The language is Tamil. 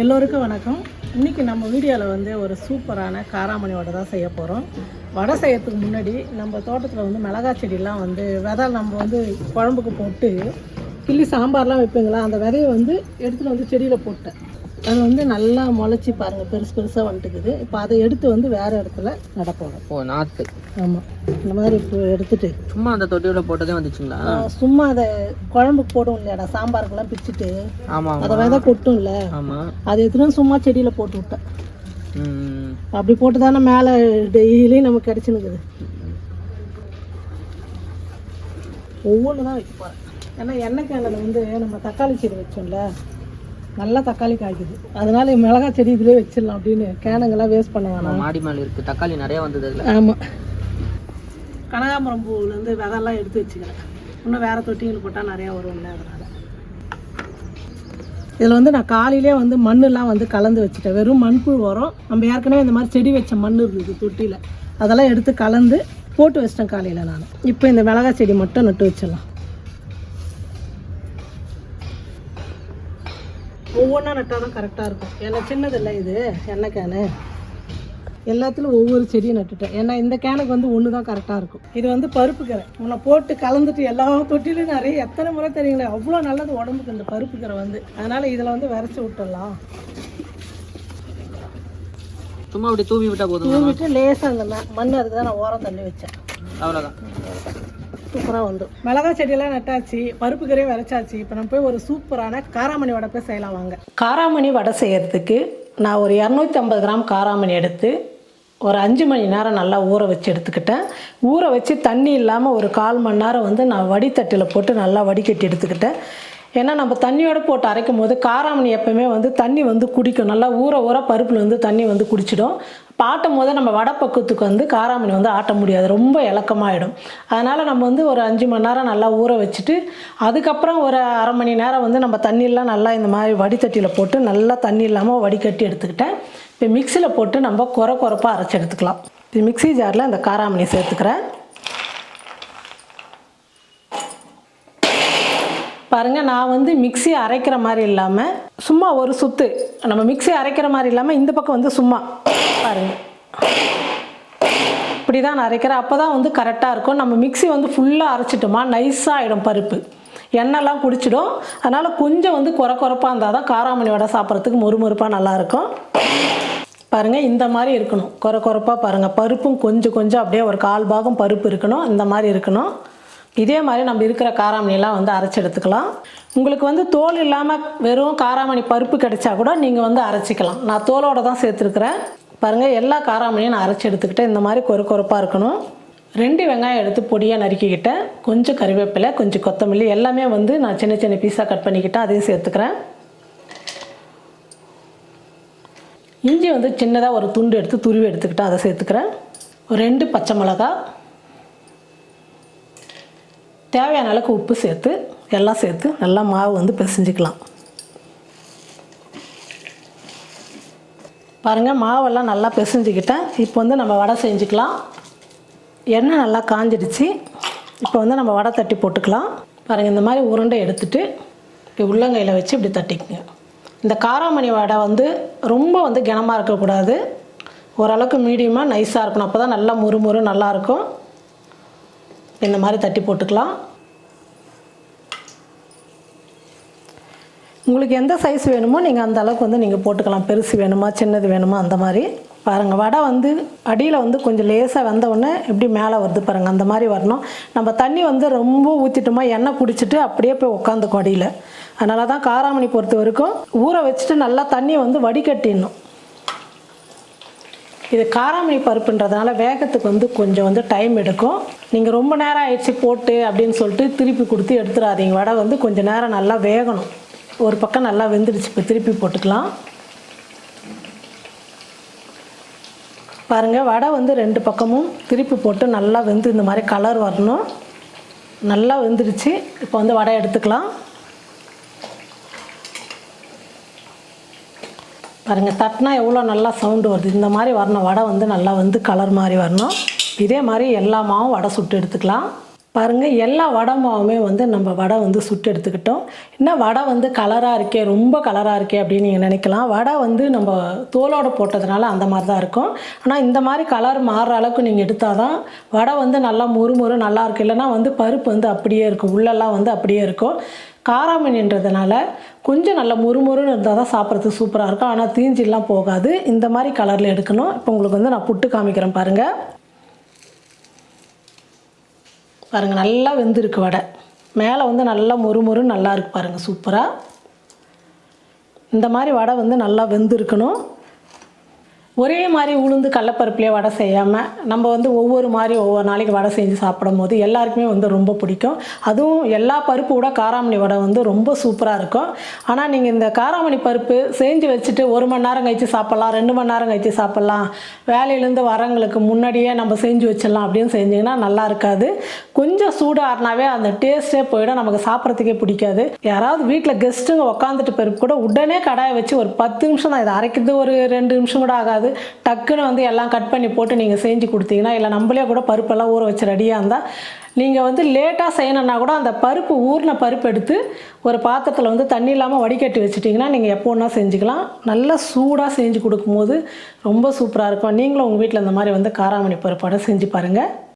எல்லோருக்கும் வணக்கம். இன்றைக்கி நம்ம வீடியோவில் வந்து ஒரு சூப்பரான காராமணி வடை தான் செய்ய போகிறோம் வடை செய்யறதுக்கு முன்னாடி நம்ம தோட்டத்தில் வந்து மிளகாய் செடியெலாம் வந்து விதை நம்ம வந்து குழம்புக்கு போட்டு கிள்ளி சாம்பார்லாம் வைப்பீங்களா? அந்த விதையை வந்து எடுத்துகிட்டு வந்து செடியில் போட்டேன். அது வந்து நல்லா முளைச்சி பாருங்கள் பெருசு பெருசாக வந்துட்டுக்குது. இப்போ அதை எடுத்து வந்து வேறு இடத்துல நட போகிறோம் ஓ நாற்று ஆமாம் இந்த மாதிரி இப்போ எடுத்துட்டு. சும்மா அந்த தொட்டியோட போட்டதே வந்துச்சுங்களா? சும்மா அதை குழம்புக்கு போடும் இல்லையாடா சாம்பாருக்கெல்லாம் பிச்சுட்டு. ஆமாம் அதை விதை கொட்டும்ல. ஆமாம் அதை எடுத்துட்டு வந்து சும்மா செடியில் போட்டு விட்டேன். அப்படி போட்டு தானே மேலே டெய்லி நமக்கு கிடச்சினுக்குது. ஒவ்வொன்று தான் வைக்க போகிறேன் ஏன்னா எண்ணெய் கேனில் வந்து நம்ம தக்காளி செடி வச்சோம்ல நல்லா தக்காளி காய்க்குது. அதனால மிளகாய் செடி இதிலே வச்சிடலாம் அப்படின்னு கேனுங்கெல்லாம் வேஸ்ட் பண்ண வேணாம். மாடி மேலே இருக்குது தக்காளி நிறைய வந்தது அதில். ஆமாம் கனகாம்பரம் பூவுலேருந்து விதெல்லாம் எடுத்து வச்சுக்கிறேன். இன்னும் வேறு தொட்டிகள் போட்டால் நிறையா வரும்ல அதனால். இதில் வந்து நான் காலையிலே வந்து மண்ணெல்லாம் வந்து கலந்து வச்சுட்டேன். வெறும் மண்புழு வரும் நம்ம ஏற்கனவே இந்த மாதிரி செடி வச்ச மண் இருந்தது தொட்டியில். அதெல்லாம் எடுத்து கலந்து போட்டு வச்சிட்டேன் காலையில் நான். இப்போ இந்த மிளகாய் செடி மட்டும் நட்டு வச்சிடலாம். ஒவ்வொன்றா நட்டால் தான் கரெக்டாக இருக்கும். ஏன்னா சின்னது இல்லை இது எண்ணெய் கேனு. எல்லாத்துலையும் ஒவ்வொரு செடியும் நட்டுட்டேன். ஏன்னா இந்த கேனுக்கு வந்து ஒன்று தான் கரெக்டாக இருக்கும். இது வந்து பருப்பு கீரை. உன்னை போட்டு கலந்துட்டு எல்லா தொட்டிலையும் நிறைய எத்தனை முறை தெரியுங்களே அவ்வளோ நல்லது உடம்புக்கு இந்த பருப்பு கீரை வந்து. அதனால் இதில் வந்து விரைச்சி விட்டுடலாம். சும்மா அப்படி தூவி விட்டால் போதும். தூவிட்டு லேசாக அந்த மண் அதுக்கு தான் நான் ஓரம் தள்ளி வச்சேன். அவ்வளோதான் சூப்பராக வந்து. மிளகாய் செடியெல்லாம் நட்டாச்சு பருப்பு கீரையும் விரைச்சாச்சு இப்போ நம்ம போய் ஒரு சூப்பரான காராமணி வடை போய் செய்யலாம் வாங்க. காராமணி வடை செய்யறதுக்கு நான் ஒரு இரநூத்தி ஐம்பது கிராம் காராமணி எடுத்து ஒரு அஞ்சு மணி நேரம் நல்லா ஊற வச்சு எடுத்துக்கிட்டேன். ஊற வச்சு தண்ணி இல்லாமல் ஒரு கால் மணி நேரம் வந்து நான் வடித்தட்டில் போட்டு நல்லா வடிகட்டி எடுத்துக்கிட்டேன். ஏன்னா நம்ம தண்ணியோடு போட்டு அரைக்கும் போது காராமணி எப்பவுமே வந்து தண்ணி வந்து குடிக்கும். நல்லா ஊற ஊற பருப்பில் வந்து தண்ணி வந்து குடிச்சிடும். இப்போ ஆட்டும் போது நம்ம வடை பக்குவத்துக்கு வந்து காராமணி வந்து ஆட்ட முடியாது. ரொம்ப இலக்கமாகிடும் அதனால் நம்ம வந்து ஒரு அஞ்சு மணி நேரம் நல்லா ஊற வச்சுட்டு அதுக்கப்புறம் ஒரு அரை மணி நேரம் வந்து நம்ம தண்ணியெல்லாம் நல்லா இந்த மாதிரி வடித்தட்டியில் போட்டு நல்லா தண்ணி இல்லாமல் வடிகட்டி எடுத்துக்கிட்டேன். இப்போ மிக்சியில் போட்டு நம்ம குறை குறைப்பாக அரைச்சி எடுத்துக்கலாம். இப்போ மிக்ஸி ஜாரில் இந்த காராமணி சேர்த்துக்கிறேன். பாருங்கள் நான் வந்து மிக்ஸி அரைக்கிற மாதிரி இல்லாமல் சும்மா ஒரு சுத்து. நம்ம மிக்சி அரைக்கிற மாதிரி இல்லாமல் இந்த பக்கம் வந்து சும்மா. பாருங்கள் இப்படி தான் நான் அரைக்கிறேன். அப்போ தான் வந்து கரெக்டாக இருக்கும். நம்ம மிக்ஸி வந்து ஃபுல்லாக அரைச்சிட்டோமா நைஸாக ஆகிடும் பருப்பு. எண்ணெய்லாம் குடிச்சிடும். அதனால் கொஞ்சம் வந்து குறை குறைப்பாக இருந்தால் தான் காராமணி வடை சாப்பிட்றதுக்கு மொறுமொறுப்பாக நல்லாயிருக்கும் பாருங்கள் இந்த மாதிரி இருக்கணும். குறை குறைப்பாக பாருங்கள் பருப்பும் கொஞ்சம் கொஞ்சம் அப்படியே ஒரு கால் பாகம் பருப்பு இருக்கணும். இந்த மாதிரி இருக்கணும். இதே மாதிரி நம்ம இருக்கிற காராமணியெல்லாம் வந்து அரைச்சி எடுத்துக்கலாம். உங்களுக்கு வந்து தோல் இல்லாமல் வெறும் காராமணி பருப்பு கிடைச்சா கூட நீங்கள் வந்து அரைச்சிக்கலாம். நான் தோலோட தான் சேர்த்துருக்குறேன். பாருங்கள் எல்லா காராமணியும் நான் அரைச்சி எடுத்துக்கிட்டேன். இந்த மாதிரி கொறு கொறுப்பாக இருக்கணும். ரெண்டு வெங்காயம் எடுத்து பொடியாக நறுக்கிக்கிட்டேன். கொஞ்சம் கறிவேப்பிலை கொஞ்சம் கொத்தமல்லி எல்லாமே வந்து நான் சின்ன சின்ன பீஸாக கட் பண்ணிக்கிட்டேன் அதையும் சேர்த்துக்கிறேன். இஞ்சி வந்து சின்னதாக ஒரு துண்டு எடுத்து துருவி எடுத்துக்கிட்டு அதை சேர்த்துக்கிறேன். ரெண்டு பச்சை மிளகா தேவையான அளவுக்கு உப்பு சேர்த்து எல்லாம் சேர்த்து நல்லா மாவு வந்து பிசைஞ்சிக்கலாம். பாருங்கள் மாவெல்லாம் நல்லா பிசைஞ்சிக்கிட்டேன். இப்போ வந்து நம்ம வடை செஞ்சுக்கலாம். எண்ணெய் நல்லா காஞ்சிடுச்சு. இப்போ வந்து நம்ம வடை தட்டி போட்டுக்கலாம். பாருங்கள் இந்த மாதிரி உருண்டை எடுத்துட்டு இப்படி உள்ளங்கையில் வச்சு இப்படி தட்டிக்குங்க. இந்த காராமணி வடை வந்து ரொம்ப வந்து கனமாக இருக்கக்கூடாது. ஓரளவுக்கு மீடியமாக நைஸாக இருக்கணும். அப்போ தான் நல்லா முறுமுறு நல்லாயிருக்கும் இந்த மாதிரி தட்டி போட்டுக்கலாம். உங்களுக்கு எந்த சைஸ் வேணுமோ நீங்கள் அந்த அளவுக்கு வந்து நீங்கள் போட்டுக்கலாம். பெருசு வேணுமா சின்னது வேணுமா அந்த மாதிரி. பாருங்கள் வடை வந்து அடியில் வந்து கொஞ்சம் லேசாக வந்தவுடனே எப்படி மேலே வருது பாருங்கள் அந்த மாதிரி வரணும். நம்ம தண்ணி வந்து ரொம்ப ஊற்றிட்டோமா எண்ணெய் குடிச்சிட்டு அப்படியே போய் உட்காந்துக்கும் அடியில். அதனால தான் காராமணி பொறுத்த வரைக்கும் ஊற வச்சுட்டு நல்லா தண்ணியை வந்து வடிகட்டிடணும். இது காராமணி பருப்புன்றதுனால வேகத்துக்கு வந்து கொஞ்சம் வந்து டைம் எடுக்கும். நீங்கள் ரொம்ப நேரம் ஆயிடுச்சு போட்டு அப்படின்னு சொல்லிட்டு திருப்பி கொடுத்து எடுத்துடாதீங்க வடை வந்து கொஞ்சம் நேரம் நல்லா வேகணும். ஒரு பக்கம் நல்லா வெந்துடுச்சு இப்போ திருப்பி போட்டுக்கலாம். பாருங்கள் வடை வந்து ரெண்டு பக்கமும் திருப்பி போட்டு நல்லா வெந்து இந்த மாதிரி கலர் வரணும். நல்லா வெந்துடுச்சு. இப்போ வந்து வடை எடுத்துக்கலாம். பாருங்கள் தட்டினா எவ்வளோ நல்லா சவுண்டு வருது. இந்த மாதிரி வரணும் வடை வந்து நல்லா வந்து கலர் மாதிரி வரணும். இதே மாதிரி எல்லா மாவும் வடை சுட்டு எடுத்துக்கலாம். பாருங்கள் எல்லா வடை மாவுமே வந்து நம்ம வடை வந்து சுட்டு எடுத்துக்கிட்டோம். என்ன வடை வந்து கலராக இருக்கே ரொம்ப கலராக இருக்கே அப்படின்னு நீங்கள் நினைக்கலாம். வடை வந்து நம்ம தோலோடு போட்டதுனால அந்த மாதிரி தான் இருக்கும். ஆனால் இந்த மாதிரி கலர் மாறுற அளவுக்கு நீங்கள் எடுத்தால் தான் வடை வந்து நல்லா முறுமுறு நல்லா இருக்கும் இல்லைன்னா வந்து பருப்பு வந்து அப்படியே இருக்கும். உள்ளெல்லாம் வந்து அப்படியே இருக்கும். காராமணின்றதுனால கொஞ்சம் நல்லா முறுமுறுன்னு இருந்தால் தான் சாப்பிட்றதுக்கு சூப்பராக இருக்கும். ஆனால் தீஞ்சிலாம் போகாது. இந்த மாதிரி கலரில் எடுக்கணும். இப்போ உங்களுக்கு வந்து நான் புட்டு காமிக்கிறேன் பாருங்கள் பாருங்கள் நல்லா வெந்திருக்கு வடை. மேலே வந்து நல்லா மொறுமொறு நல்லா இருக்கு பாருங்கள் சூப்பராக இந்த மாதிரி வடை வந்து நல்லா வெந்திருக்கணும். ஒரே மாதிரி உளுந்து கடலப்பருப்புலேயே வடை செய்யாமல் நம்ம வந்து ஒவ்வொரு மாதிரி ஒவ்வொரு நாளைக்கு வடை செஞ்சு சாப்பிடும் போது எல்லாருக்குமே வந்து ரொம்ப பிடிக்கும். அதுவும் எல்லா பருப்பு விட காராமணி வடை வந்து ரொம்ப சூப்பராக இருக்கும். ஆனால் நீங்கள் இந்த காராமணி பருப்பு செஞ்சு வச்சுட்டு ஒரு மணி நேரம் கழித்து சாப்பிட்லாம் ரெண்டு மணி நேரம் கழித்து சாப்பிட்லாம் வேலையிலேருந்து வரவங்களுக்கு முன்னாடியே நம்ம செஞ்சு வச்சிடலாம் அப்படின்னு செஞ்சிங்கன்னா நல்லா இருக்காது. கொஞ்சம் சூடாகனாவே அந்த டேஸ்ட்டே போயிடும் நமக்கு சாப்பிட்றதுக்கே பிடிக்காது. யாராவது வீட்டில் கெஸ்ட்டுங்க உக்காந்துட்டு பருப்பு கூட உடனே கடாயை வச்சு ஒரு பத்து நிமிஷம் தான் இதை அரைக்கிறது ஒரு ரெண்டு நிமிஷம் கூட ஆகாது. டக்குன்னு வந்து எல்லாம் கட் பண்ணி போட்டு நீங்கள் செஞ்சு கொடுத்தீங்கன்னா இல்லை நம்மளே கூட பருப்பெல்லாம் ஊற வச்சு ரெடியாக இருந்தால் நீங்கள் வந்து லேட்டாக செய்யணுன்னா கூட அந்த பருப்பு ஊறின பருப்பு எடுத்து ஒரு பாத்திரத்தில் வந்து தண்ணி இல்லாமல் வடிகட்டி வச்சுட்டிங்கன்னா நீங்கள் எப்போ செஞ்சுக்கலாம். நல்லா சூடாக செஞ்சு கொடுக்கும்போது ரொம்ப சூப்பராக இருக்கும். நீங்களும் உங்கள் வீட்டில் இந்த மாதிரி வந்து காராமணி பருப்போட செஞ்சு பாருங்கள்